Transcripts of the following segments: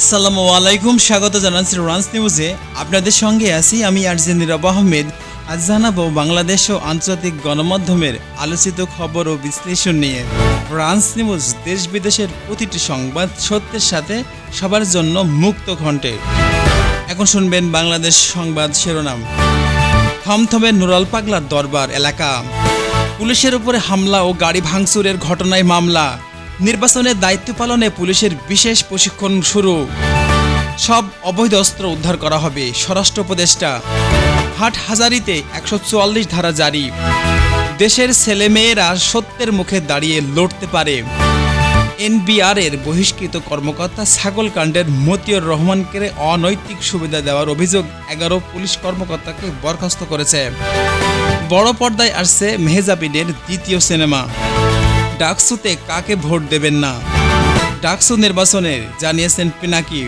আসসালামু আলাইকুম, স্বাগত জানাচ্ছি রান্স নিউজে আপনাদের সঙ্গে আছি আমি আরজে নীরব আহমেদ। আজ জানাব বাংলাদেশ ও আন্তর্জাতিক গণমাধ্যমের আলোচিত খবর ও বিশ্লেষণ নিয়ে। রান্স নিউজ দেশ বিদেশের প্রতিটি সংবাদ সত্যের সাথে সবার জন্য মুক্ত ঘণ্টে এখন শুনবেন বাংলাদেশ সংবাদ শিরোনাম। থমথমে নুরাল পাগলার দরবার এলাকা। পুলিশের উপরে হামলা ও গাড়ি ভাঙচুরের ঘটনায় মামলা। নির্বাচনের দায়িত্ব পালনে পুলিশের বিশেষ প্রশিক্ষণ শুরু। সব অবৈধ অস্ত্র উদ্ধার করা হবে, স্বরাষ্ট্র উপদেষ্টা। হাট হাজারিতে একশো চুয়াল্লিশ ধারা জারি। দেশের ছেলেমেয়েরা সত্যের মুখে দাঁড়িয়ে লড়তে পারে। এনবিআর এর বহিষ্কৃত কর্মকর্তা ছাগল কাণ্ডের মতিউর রহমানকে অনৈতিক সুবিধা দেওয়ার অভিযোগ এগারো পুলিশ কর্মকর্তাকে বরখাস্ত করেছে। বড় পর্দায় আসছে মেহজাবিনের দ্বিতীয় সিনেমা। ডাকসুতে কাকে ভোট দেবেন না? ডাকসু নির্বাচনের জানিয়েছেন পিনাকি।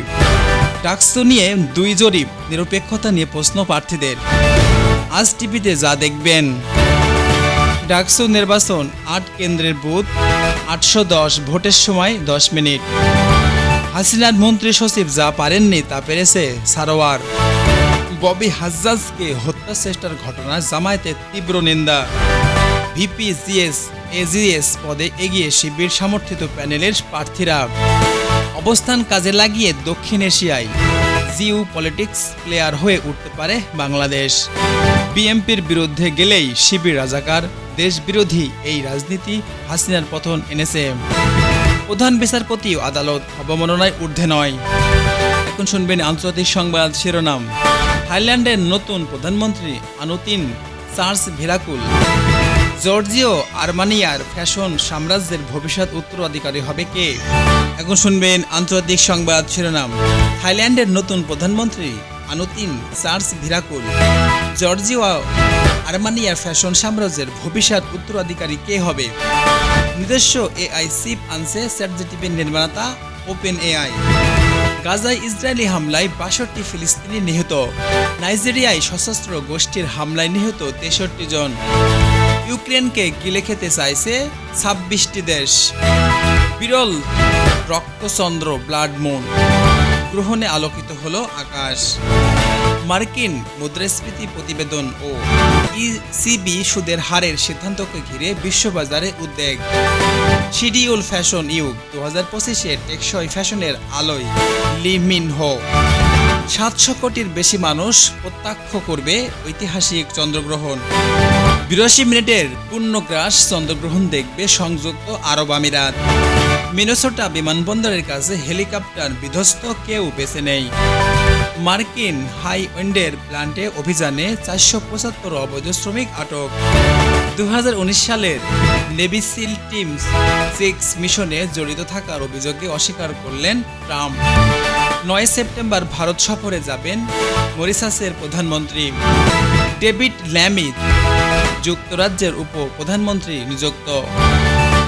ডাকসু নিয়ে দুই জরিপ, নিরপেক্ষতা নিয়ে প্রশ্ন প্রার্থীদের। আজ টিভিতে যা দেখবেন। ডাকসু নির্বাচন আট কেন্দ্রের বুথ, আটশো দশ ভোটের সময় দশ মিনিট। হাসিনার মন্ত্রী সচিব যা পারেননি তা পেরেছে সারোয়ার। ববি হাজ্জাজকে হত্যা চেষ্টার ঘটনা জামায়াতের তীব্র নিন্দা। ভিপিজিএস এজিএস পদে এগিয়ে শিবির সমর্থিত প্যানেলের প্রার্থীরা। অবস্থান কাজে লাগিয়ে দক্ষিণ এশিয়ায় জিও পলিটিক্স প্লেয়ার হয়ে উঠতে পারে বাংলাদেশ। বিএমপির বিরুদ্ধে গেলেই শিবির রাজাকার, দেশবিরোধী এই রাজনীতি হাসিনার পতন এনেছে। প্রধান বিচারপতি আদালত অবমাননায় ঊর্ধ্বে নয়। এখন শুনবেন আন্তর্জাতিক সংবাদ শিরোনাম। থাইল্যান্ডের নতুন প্রধানমন্ত্রী আনুতিন চার্লস ভিরাকুল। জর্জিও আর্মানিয়ার ফ্যাশন সাম্রাজ্যের ভবিষ্যৎ উত্তরাধিকারী হবে কে? এখন শুনবেন আন্তর্জাতিক সংবাদ শিরোনাম। থাইল্যান্ডের নতুন প্রধানমন্ত্রী আনুতিন চার্লস ভিরাকুল। জর্জিও আর্মানিয়ার ফ্যাশন সাম্রাজ্যের ভবিষ্যৎ উত্তরাধিকারী কে হবে? নিজস্ব এআই চিপ আনছে চ্যাটজিটিভির নির্মাতা ওপেন এআই গাজায় ইসরায়েলি হামলায় বাষট্টি ফিলিস্তিনি নিহত। নাইজেরিয়ায় সশস্ত্র গোষ্ঠীর হামলায় নিহত তেষট্টি জন। ইউক্রেনকে গিলে খেতে চাইছে? ছাব্বিশটি দেশ। বিরল রক্তচন্দ্র ব্লাড মুন। গ্রহণে আলোকিত হলো আকাশ। মার্কিন মুদ্রাস্ফীতি প্রতিবেদন ও ইসিবি সুদের হারের সিদ্ধান্তকে ঘিরে বিশ্ববাজারে উদ্বেগ। শিডিউল ফ্যাশন ইউগ দু হাজার পঁচিশে টেকসই ফ্যাশনের আলোয় লি মিন হো সাতশো কোটির বেশি মানুষ প্রত্যক্ষ করবে ঐতিহাসিক চন্দ্রগ্রহণ। বিরাশি মিনিটের পূর্ণগ্রাস চন্দ্রগ্রহণ দেখবে সংযুক্ত আরব আমিরাত। মিনেসোটা বিমানবন্দরের কাছে হেলিকপ্টার বিধ্বস্ত কেউ বেঁচে নেই। মার্কিন হাই উইন্ডের প্ল্যান্টে অভিযানে চারশো পঁচাত্তর অবৈধ শ্রমিক আটক। দু হাজার উনিশ সালের নেভি সিল টিম সিক্স মিশনে জড়িত থাকার অভিযোগে অস্বীকার করলেন ট্রাম্প। নয় সেপ্টেম্বর ভারত সফরে যাবেন মরিসাসের প্রধানমন্ত্রী। ডেভিড ল্যামিদ যুক্তরাজ্যের উপ প্রধানমন্ত্রী নিযুক্ত।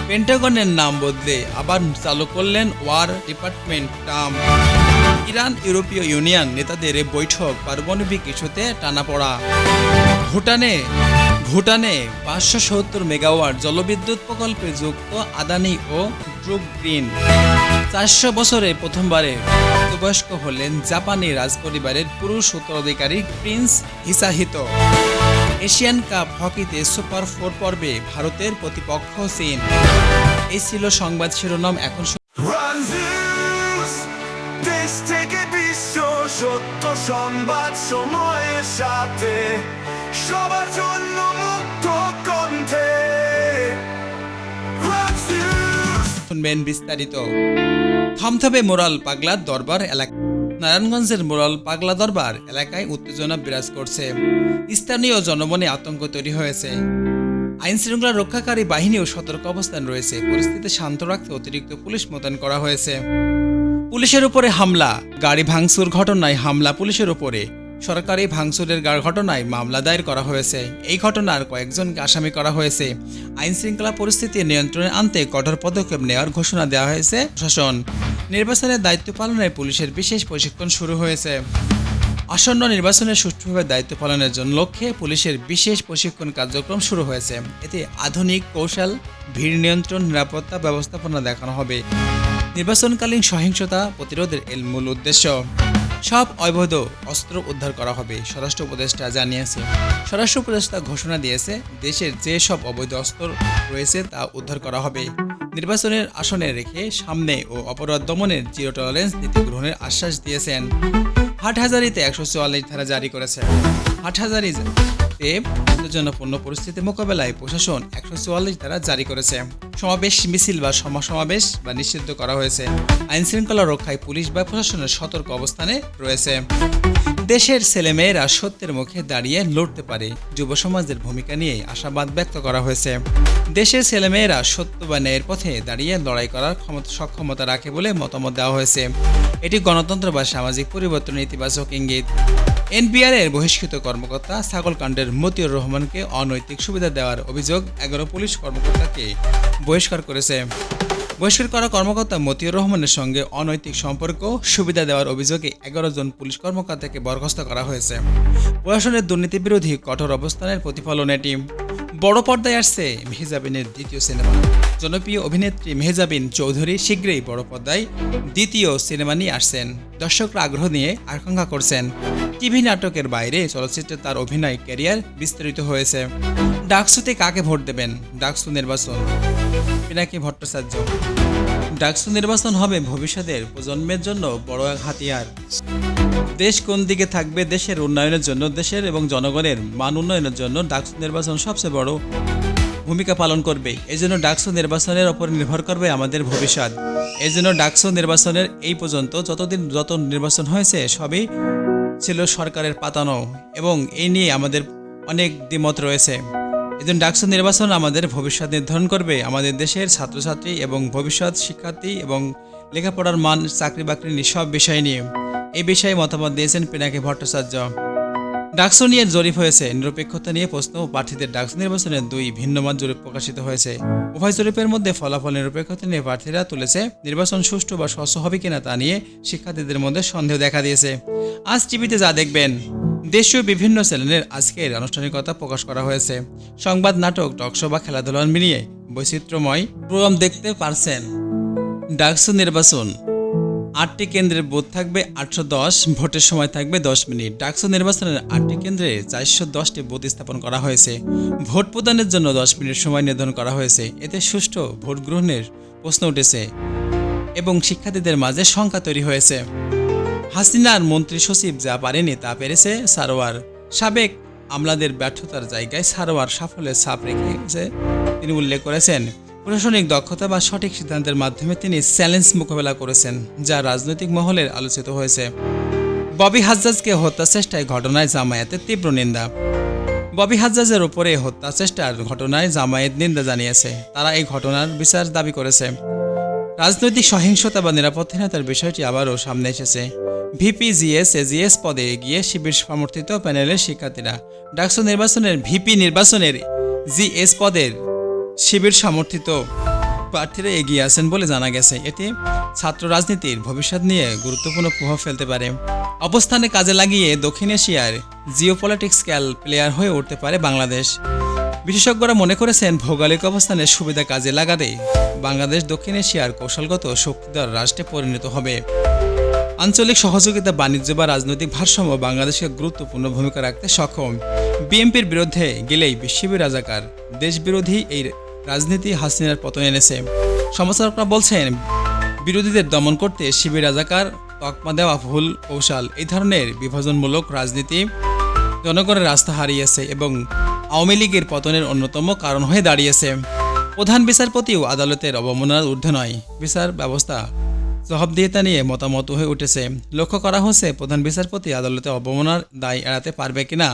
পেন্টাগনের নাম বদলে আবার চালু করলেন ওয়ার ডিপার্টমেন্ট ট্রাম্প। ইরান ইউরোপীয় ইউনিয়ন নেতাদের বৈঠক পারমাণবিক ইস্যুতে টানাপড়া ভুটানে ভুটানে পাঁচশো সত্তর মেগাওয়াট জলবিদ্যুৎ প্রকল্পে যুক্ত আদানি ও ড্রুপ গ্রিন। চারশো বছরে প্রথমবারে প্রাপ্তবয়স্ক হলেন জাপানি রাজপরিবারের পুরুষ উত্তরাধিকারী প্রিন্স হিসাহিত। এশিয়ান কাপ হকিতে সুপার ফোর পর্বে ভারতের প্রতিপক্ষ চীন। এই ছিল সংবাদ শিরোনাম এখন সত্য সংবাদ সময়ের সাথে সবার জন্য মুক্ত কণ্ঠে। শুনবেন বিস্তারিত। থমথমে মোরাল পাগলার দরবার এলাকা। নারায়ণগঞ্জের মোরাল পাগলা দরবার এলাকায় উত্তেজনা বিরাজ করছে। স্থানীয় জনমনে আতঙ্ক তৈরি হয়েছে। আইন শৃঙ্খলা রক্ষাকারী বাহিনীও সতর্ক অবস্থান রয়েছে। পরিস্থিতি শান্ত রাখতে অতিরিক্ত পুলিশ মোতায়েন করা হয়েছে। পুলিশের উপরে হামলা, গাড়ি ভাঙচুর ঘটনায় হামলা পুলিশের উপরে। সরকারি ভাঙচুরের গাড় ঘটনায় মামলা দায়ের করা হয়েছে। এই ঘটনার কয়েকজনকে আসামি করা হয়েছে। আইন শৃঙ্খলা পরিস্থিতি নিয়ন্ত্রণে আনতে কঠোর পদক্ষেপ নেওয়ার ঘোষণা দেওয়া হয়েছে প্রশাসন। নির্বাচনের দায়িত্ব পালনে পুলিশের বিশেষ প্রশিক্ষণ শুরু হয়েছে। আসন্ন নির্বাচনে সুষ্ঠুভাবে দায়িত্ব পালনের জন্য লক্ষ্যে পুলিশের বিশেষ প্রশিক্ষণ কার্যক্রম শুরু হয়েছে। এতে আধুনিক কৌশল, ভিড় নিয়ন্ত্রণ, নিরাপত্তা ব্যবস্থাপনা দেখানো হবে। নির্বাচনকালীন সহিংসতা প্রতিরোধের এর মূল উদ্দেশ্য। সব অবৈধ অস্ত্র উদ্ধার করা হবে, স্বরাষ্ট্র উপদেষ্টা জানিয়েছে। স্বরাষ্ট্র উপদেষ্টা ঘোষণা দিয়েছে, দেশের যে সব অবৈধ অস্ত্র রয়েছে তা উদ্ধার করা হবে। নির্বাচনের আসনে রেখে সামনে ও অপরাধ দমনের জিরো টলারেন্স নীতি গ্রহণের আশ্বাস দিয়েছেন। হাটহাজারিতে একশো চুয়াল্লিশ ধারা জারি করেছে। হাটহাজারিতে উত্তেজনাপূর্ণ পরিস্থিতি মোকাবেলায় প্রশাসন একশো চুয়াল্লিশ ধারা জারি করেছে। সমাবেশ, মিছিল বা সমাবেশ বা নিষিদ্ধ করা হয়েছে। আইন শৃঙ্খলা রক্ষায় পুলিশ বা প্রশাসনের সতর্ক অবস্থানে রয়েছে। দেশের ছেলেমেয়েরা সত্যের মুখে দাঁড়িয়ে লড়তে পারে। যুব সমাজের ভূমিকা নিয়ে আশাবাদ ব্যক্ত করা হয়েছে। দেশের ছেলেমেয়েরা সত্য বা ন্যায়ের পথে দাঁড়িয়ে লড়াই করার ক্ষমতা সক্ষমতা রাখে বলে মতামত দেওয়া হয়েছে। এটি গণতন্ত্র বা সামাজিক পরিবর্তন ইতিবাচক ইঙ্গিত। এনপিআর এর বহিষ্কৃত কর্মকর্তা ছাগলকাণ্ডের মতিউর রহমানকে অনৈতিক সুবিধা দেওয়ার অভিযোগ এগারো পুলিশ কর্মকর্তাকে বহিষ্কার করেছে। বহিষ্কার করা কর্মকর্তা মতিউর রহমানের সঙ্গে অনৈতিক সম্পর্ক সুবিধা দেওয়ার অভিযোগে এগারো জন পুলিশ কর্মকর্তাকে বরখাস্ত করা হয়েছে। প্রশাসনের দুর্নীতি বিরোধী কঠোর অবস্থানের প্রতিফলন এটি বড় পর্দায় আসছে মেহজাবিনের দ্বিতীয় সিনেমা। জনপ্রিয় অভিনেত্রী মেহজাবিন চৌধুরী শীঘ্রই বড় পর্দায় দ্বিতীয় সিনেমা নিয়ে আসছেন। দর্শকরা আগ্রহ নিয়ে আকাঙ্ক্ষা করছেন। টিভি নাটকের বাইরে চলচ্চিত্রে তার অভিনয় ক্যারিয়ার বিস্তারিত হয়েছে। ডাকসুতে কাকে ভোট দেবেন? ডাকসু নির্বাচন। পিনাকি ভট্টাচার্য। ডাকসু নির্বাচন হবে ভবিষ্যতের প্রজন্মের জন্য বড় এক হাতিয়ার। দেশ কোন দিকে থাকবে দেশের উন্নয়নের জন্য, দেশের এবং জনগণের মান উন্নয়নের জন্য ডাকসু নির্বাচন সবচেয়ে বড় ভূমিকা পালন করবে। এই জন্য ডাকসু নির্বাচনের ওপর নির্ভর করবে আমাদের ভবিষ্যৎ। এই জন্য ডাকসু নির্বাচনের এই পর্যন্ত যতদিন যত নির্বাচন হয়েছে, সবই ছিল সরকারের পাতানো এবং এই নিয়ে আমাদের অনেক দ্বিমত রয়েছে। এজন্য ডাকসু নির্বাচন আমাদের ভবিষ্যৎ নির্ধারণ করবে। আমাদের দেশের ছাত্রছাত্রী এবং ভবিষ্যৎ শিক্ষার্থী এবং লেখাপড়ার মান, চাকরি বাকরি নিয়ে সব বিষয় নিয়ে। এই বিষয়ে মতামত দিয়েছেন পিনাকি ভট্টাচার্য। ডাকসু নিয়ে জরিপ হয়েছে। নিরপেক্ষতা নিয়ে প্রশ্ন ও প্রার্থীদের ডাকসু নির্বাচনের দুই ভিন্ন মত জরিপ প্রকাশিত হয়েছে। উভয় জরিপের মধ্যে ফলাফল নিরপেক্ষতা নিয়ে প্রার্থীরা তুলেছে, নির্বাচন সুষ্ঠু বা স্বচ্ছ হবে কিনা তা নিয়ে শিক্ষার্থীদের মধ্যে সন্দেহ দেখা দিয়েছে। আজ টিভিতে যা দেখবেন। দেশীয় বিভিন্ন চ্যানেলের আজকের আনুষ্ঠানিকতা প্রকাশ করা হয়েছে। সংবাদ নাটক টকশো বা খেলাধুলা মিলিয়ে বৈচিত্র্যময় প্রোগ্রাম দেখতে পারছেন। ডাকসু নির্বাচন। আটটি কেন্দ্রের বুথ থাকবে আটশো দশ, ভোটের সময় থাকবে দশ মিনিট। ডাকসু নির্বাচনের আটটি কেন্দ্রে চারশো দশটি বুথ স্থাপন করা হয়েছে। ভোট প্রদানের জন্য দশ মিনিট সময় নির্ধারণ করা হয়েছে। এতে সুষ্ঠু ভোট গ্রহণের প্রশ্ন উঠেছে এবং শিক্ষার্থীদের মাঝে শঙ্কা তৈরি হয়েছে। হাসিনার মন্ত্রী সচিব যা পারেনি তা পেরেছে সারোয়ার। সাবেক আমলাদের ব্যর্থতার জায়গায় সারোয়ার সাফল্যের ছাপ রেখেছে তিনি উল্লেখ করেছেন, প্রশাসনিক দক্ষতা বা সঠিক সিদ্ধান্তের মাধ্যমে তিনি চ্যালেঞ্জ মোকাবেলা করেছেন, যা রাজনৈতিক মহলের আলোচিত হয়েছে। ববি হাজ্জাজকে হত্যা চেষ্টায় ঘটনায় জামায়াতের তীব্র নিন্দা। ববি হাজ্জাজের উপরে হত্যা চেষ্টার ঘটনায় জামায়াত নিন্দা জানিয়েছে। তারা এই ঘটনার বিচার দাবি করেছে। রাজনৈতিক সহিংসতা বা নিরাপত্তাহীনতার বিষয়টি আবারও সামনে এসেছে। ভিপি জিএস এজিএস পদে এগিয়ে শিবির সমর্থিত প্যানেলের শিক্ষার্থীরা ডাকসু নির্বাচনের ভিপি নির্বাচনের জিএস পদের শিবির সমর্থিত প্রার্থীরা এগিয়ে আছেন বলে জানা গেছে। এটি ছাত্র রাজনীতির ভবিষ্যৎ নিয়ে গুরুত্বপূর্ণ প্রভাব ফেলতে পারে। অবস্থানে কাজে লাগিয়ে দক্ষিণ এশিয়ার জিওপলিটিক্সক্যাল প্লেয়ার হয়ে উঠতে পারে বাংলাদেশ। বিশেষজ্ঞরা মনে করেছেন ভৌগোলিক অবস্থানের সুবিধা কাজে লাগাতে বাংলাদেশ দক্ষিণ এশিয়ার কৌশলগত শক্তিধর রাষ্ট্রে পরিণত হবে। আঞ্চলিক সহযোগিতা, বাণিজ্য বা রাজনৈতিক ভারসাম্য বাংলাদেশকে গুরুত্বপূর্ণ ভূমিকা রাখতে সক্ষম। বিএনপির বিরুদ্ধে গেলেই শিবির রাজাকার। দেশবিরোধী এই রাজনীতি হাসিনার পতন এনেছে। সমালোচকরা বলছেন, বিরোধীদের দমন করতে শিবির রাজাকার, তকমা দেওয়া ভুল কৌশল। এই ধরনের বিভাজনমূলক রাজনীতি জনগণের রাস্তা হারিয়েছে এবং আওয়ামী লীগের পতনের অন্যতম কারণ হয়ে দাঁড়িয়েছে। প্রধান বিচারপতিও আদালতের অবমাননার ঊর্ধ্বে নয়। বিচার ব্যবস্থা জবাবদিহিতা নিয়ে মতামত হয়ে উঠেছে। লক্ষ্য করা হচ্ছে, প্রধান বিচারপতি আদালতে অবমাননার দায় এড়াতে পারবে কিনা,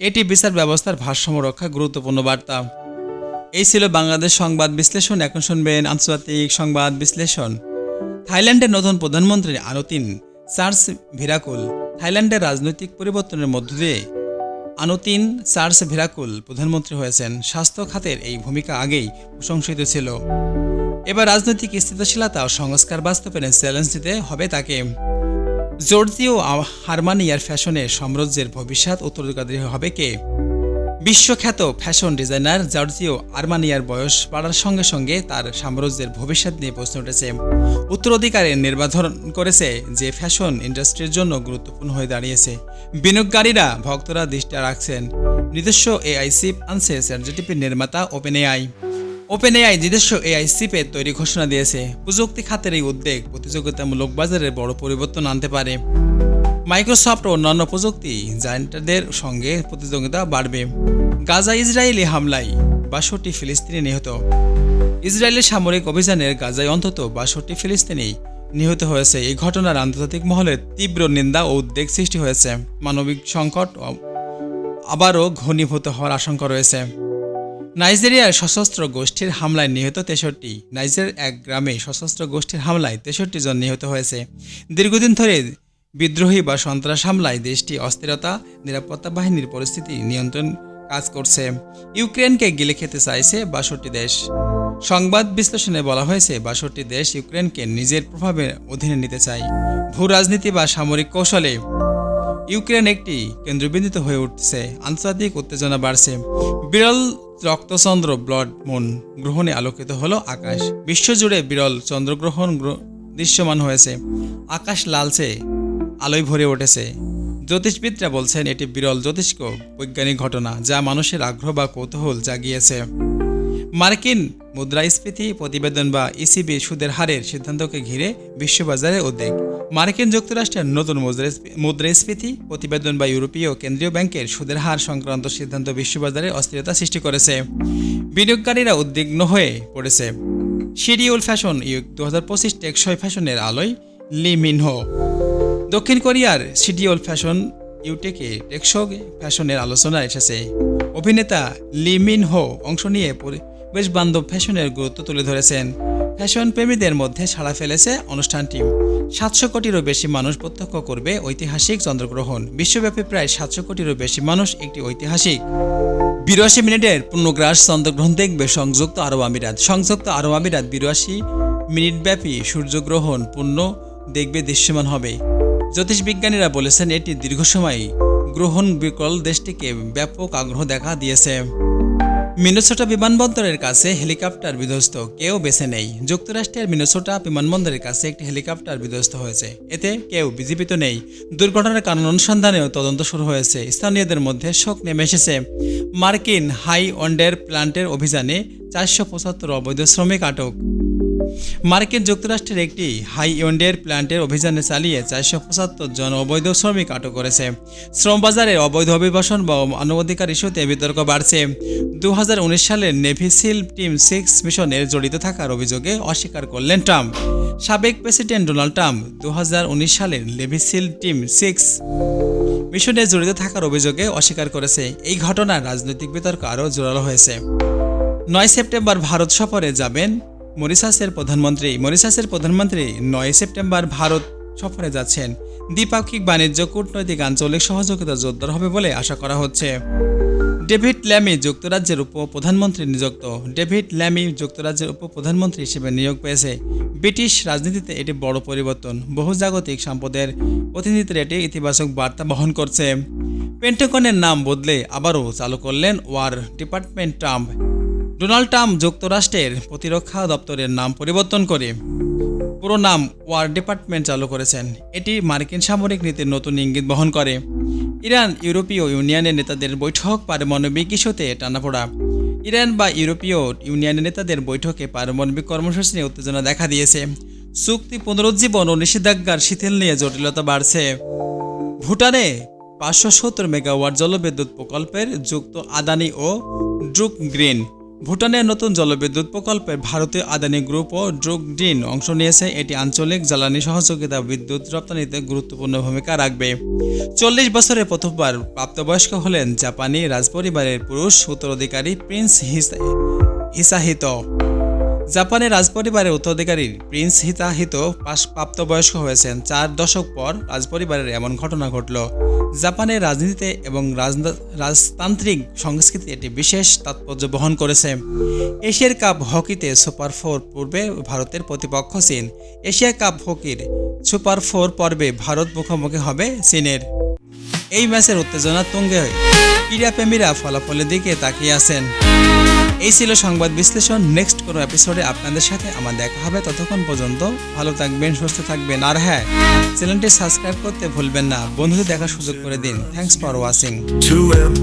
এটি বিচার ব্যবস্থার ভারসাম্য রক্ষা গুরুত্বপূর্ণ বার্তা। এই ছিল বাংলাদেশ সংবাদ বিশ্লেষণ। এখন শুনবেন আন্তর্জাতিক সংবাদ বিশ্লেষণ। থাইল্যান্ডের নতুন প্রধানমন্ত্রী আনুতিন চার্লস ভিরাকুল। থাইল্যান্ডের রাজনৈতিক পরিবর্তনের মধ্য দিয়ে আনুতিন চার্লস ভিরাকুল প্রধানমন্ত্রী হয়েছেন। স্বাস্থ্য খাতের এই ভূমিকা আগেই প্রশংসিত ছিল। এবার রাজনৈতিক স্থিতিশীলতা ও সংস্কার বাস্তবায়নের চ্যালেঞ্জ দিতে হবে তাকে। জর্জিও হারমানিয়ার ফ্যাশনে সাম্রাজ্যের ভবিষ্যৎ উত্তরাধিকারী হবে কে? বিশ্বখ্যাত ফ্যাশন ডিজাইনার জর্জিও আর্মানিয়ার বয়স বাড়ার সঙ্গে সঙ্গে তার সাম্রাজ্যের ভবিষ্যৎ নিয়ে প্রশ্ন উঠেছে। উত্তরাধিকারের নির্বাচন করেছে যে ফ্যাশন ইন্ডাস্ট্রির জন্য গুরুত্বপূর্ণ হয়ে দাঁড়িয়েছে। বিনিয়োগকারীরা ভক্তরা দৃষ্টি রাখছেন। নিজস্ব এআই সিপ আনছে নির্মাতা ওপেন এআই ওপেন এআই নিজস্ব এআই সিপের তৈরি ঘোষণা দিয়েছে। প্রযুক্তি খাতের এই উদ্যোগ প্রতিযোগিতামূলক বাজারে বড় পরিবর্তন আনতে পারে। মাইক্রোসফট ও অন্যান্য প্রযুক্তি জায়ান্টদের সঙ্গে প্রতিযোগিতা বাড়বে। গাজা ইসরায়েলি হামলায় বাষট্টি ফিলিস্তিনি নিহত। ইসরায়েলের সামরিক অভিযানের গাজায় অন্তত বাষট্টি ফিলিস্তিনি নিহত হয়েছে। এই ঘটনার আন্তর্জাতিক মহলে তীব্র নিন্দা ও উদ্বেগ সৃষ্টি হয়েছে। মানবিক সংকট আবারও ঘনীভূত হওয়ার আশঙ্কা রয়েছে। নাইজেরিয়ার সশস্ত্র গোষ্ঠীর হামলায় নিহত তেষট্টি। নাইজের এক গ্রামে সশস্ত্র গোষ্ঠীর হামলায় তেষট্টি জন নিহত হয়েছে। দীর্ঘদিন ধরে বিদ্রোহী বা সন্ত্রাস হামলায় দেশটি অস্থিরতা, নিরাপত্তা বাহিনীর পরিস্থিতি নিয়ন্ত্রণ কাজ করছে। ইউক্রেনকে গিলে খেতে চাইছে বাষট্টি দেশ। সংবাদ বিশ্লেষণে বলা হয়েছে, বাষট্টি দেশ ইউক্রেনকে নিজের প্রভাবের অধীনে নিতে চায়। ভূ রাজনীতি বা সামরিক কৌশলে ইউক্রেন একটি কেন্দ্রবিন্দুতে হয়ে উঠছে। আন্তর্জাতিক উত্তেজনা বাড়ছে। বিরল রক্তচন্দ্র ব্লড মুন গ্রহণে আলোকিত হলো আকাশ। বিশ্বজুড়ে বিরল চন্দ্রগ্রহণ দৃশ্যমান হয়েছে। আকাশ লালচে, আলোয় ভরে উঠেছে। জ্যোতিষবিদরা বলছেন, এটি বিরল জ্যোতিষ্ক বৈজ্ঞানিক ঘটনা যা মানুষের আগ্রহ বা কৌতূহল জাগিয়েছে। মার্কিন মুদ্রাস্ফীতি প্রতিবেদন বা ইসিবি সুদের হারের সিদ্ধান্তকে ঘিরে বিশ্ববাজারে উদ্বেগ। মার্কিন যুক্তরাষ্ট্রের নতুন মুদ্রাস্ফী- মুদ্রাস্ফীতি প্রতিবেদন বা ইউরোপীয় কেন্দ্রীয় ব্যাংকের সুদের হার সংক্রান্ত সিদ্ধান্ত বিশ্ববাজারে অস্থিরতা সৃষ্টি করেছে। বিনিয়োগকারীরা উদ্বিগ্ন হয়ে পড়েছে। শিডিউল ফ্যাশন ইউক দু হাজার পঁচিশ টেকসই ফ্যাশনের আলোয় লি মিনহো। দক্ষিণ কোরিয়ার সিডিওল ফ্যাশন ইউটেকে টেকসই ফ্যাশনের আলোচনা এসেছে। অভিনেতা লি মিন হো অংশ নিয়ে পরিবেশ বান্ধব ফ্যাশনের গুরুত্ব তুলে ধরেছেন। ফ্যাশন প্রেমীদের মধ্যে সাড়া ফেলেছে অনুষ্ঠানটি সাতশো কোটিরও বেশি মানুষ প্রত্যক্ষ করবে ঐতিহাসিক চন্দ্রগ্রহণ। বিশ্বব্যাপী প্রায় সাতশো কোটিরও বেশি মানুষ একটি ঐতিহাসিক। বিরাশি মিনিটের পূর্ণগ্রাস চন্দ্রগ্রহণ দেখবে সংযুক্ত আরব আমিরাত। সংযুক্ত আরব আমিরাত বিরাশি মিনিটব্যাপী সূর্যগ্রহণ পূর্ণ দেখবে দৃশ্যমান হবে। জ্যোতিষবিজ্ঞানীরা বলেছেন, এটি দীর্ঘ সময় গ্রহণ বিকল দেশটিকে ব্যাপক আগ্রহ দেখা দিয়েছে। মিনেসোটা বিমানবন্দরের কাছে হেলিকপ্টার বিধ্বস্ত, কেউ বেছে নেই। যুক্তরাষ্ট্রের মিনোসোটা বিমানবন্দরের কাছে একটি হেলিকপ্টার বিধ্বস্ত হয়েছে। এতে কেউ বিজীবিত নেই। দুর্ঘটনার কারণ অনুসন্ধানেও তদন্ত শুরু হয়েছে। স্থানীয়দের মধ্যে শোক নেমে এসেছে। মার্কিন হাই অন্ডের প্ল্যান্টের অভিযানে চারশো পঁচাত্তর অবৈধ শ্রমিক আটক। মার্কিন যুক্তরাষ্ট্রের একটি হাই ইন্ডের প্ল্যান্টের অভিযানে চালিয়ে চারশো পঁচাত্তর জন অবৈধ শ্রমিক আটক করেছে। শ্রমবাজারে অবৈধ অভিবাসন বা মানবাধিকার ইস্যুতে বিতর্ক বাড়ছে। দু সালের নেভি সিল টিম সিক্স মিশনের জড়িত থাকার অভিযোগে অস্বীকার করলেন ট্রাম্প। সাবেক প্রেসিডেন্ট ডোনাল্ড ট্রাম্প দু হাজার উনিশ সালের নেভি সিল টিম সিক্স মিশনে জড়িত থাকার অভিযোগে অস্বীকার করেছে। এই ঘটনার রাজনৈতিক বিতর্ক আরও জোরালো হয়েছে। নয় সেপ্টেম্বর ভারত সফরে যাবেন মরিশাসের প্রধানমন্ত্রী মরিশাসের প্রধানমন্ত্রী নয় সেপ্টেম্বর ভারত সফরে যাচ্ছেন। দ্বিপাক্ষিক বাণিজ্য, কূটনৈতিক, আঞ্চলিক সহযোগিতা জোরদার হবে বলে আশা করা হচ্ছে। ডেভিড ল্যামি যুক্তরাজ্যের উপ প্রধানমন্ত্রী নিযুক্ত। ডেভিড ল্যামি যুক্তরাজ্যের উপ প্রধানমন্ত্রী হিসেবে নিয়োগ পেয়েছে। ব্রিটিশ রাজনীতিতে এটি বড় পরিবর্তন। বহুজাগতিক সম্পদের প্রতিনিধিত্বের এটি ইতিবাচক বার্তা বহন করছে। পেন্টাগনের নাম বদলে আবারও চালু করলেন war department Trump. Donald Trump যুক্তরাষ্ট্রের প্রতিরক্ষা দপ্তরের নাম পরিবর্তন করে পুরো নাম ওয়ার ডিপার্টমেন্ট চালু করেছেন। এটি মার্কিন সামরিক নীতির নতুন ইঙ্গিত বহন করে। ইরান, ইউরোপীয় ইউনিয়নের নেতাদের বৈঠক পারমাণবিক ইস্যুতে টানাপোড়া। ইরান বা ইউরোপীয় ইউনিয়নের নেতাদের বৈঠকে পারমাণবিক কর্মসূচি নিয়ে উত্তেজনা দেখা দিয়েছে। চুক্তি পুনরুজ্জীবন ও নিষেধাজ্ঞার শিথিল নিয়ে জটিলতা বাড়ছে। ভুটানে পাঁচশো সত্তর মেগাওয়াট জলবিদ্যুৎ প্রকল্পের যুক্ত আদানি ও ড্রুক গ্রিন ভুটানের নতুন জলবিদ্যুৎ প্রকল্পে ভারতীয় আদানি গ্রুপ ও ড্রুক ডিন অংশ নিয়েছে। এটি আঞ্চলিক জ্বালানি সহযোগিতা বিদ্যুৎ রপ্তানিতে গুরুত্বপূর্ণ ভূমিকা রাখবে। চল্লিশ বছরে প্রথমবার প্রাপ্তবয়স্ক হলেন জাপানি রাজপরিবারের পুরুষ উত্তরাধিকারী প্রিন্স হিসা- হিসাহিত। জাপানের রাজপরিবারের উত্তরাধিকারী প্রিন্স হিতাহিত প্রাপ্তবয়স্ক হয়েছেন। চার দশক পর রাজপরিবারের এমন ঘটনা ঘটল। জাপানের রাজনীতিতে এবং রাজতান্ত্রিক সংস্কৃতি এটি বিশেষ তাৎপর্য বহন করেছে। এশিয়ার কাপ হকিতে সুপার ফোর পূর্বে ভারতের প্রতিপক্ষ চীন। এশিয়া কাপ হকির সুপার ফোর পর্বে ভারত মুখোমুখি হবে চীনের। এই ম্যাচের উত্তেজনা তুঙ্গে হয়ে। ক্রীড়াপ্রেমীরা ফলাফলের দিকে তাকিয়ে আছেন। এই ছিল সংবাদ বিশ্লেষণ। নেক্সট কোনো এপিসোডে আপনাদের সাথে আমার দেখা হবে। ততক্ষণ পর্যন্ত ভালো থাকবেন, সুস্থ থাকবেন। আর হ্যাঁ চ্যানেলটি সাবস্ক্রাইব করতে ভুলবেন না। বন্ধুদের দেখার সুযোগ করে দিন। থ্যাংকস ফর ওয়াচিং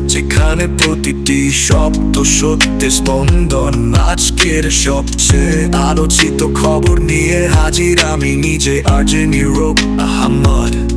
যেখানে প্রতিটি শব্দ সত্যি স্পন্দন, আজকের সবচেয়ে আলোচিত খবর নিয়ে হাজির আমি নিজে, আর্জে নিরোপ আহমদ।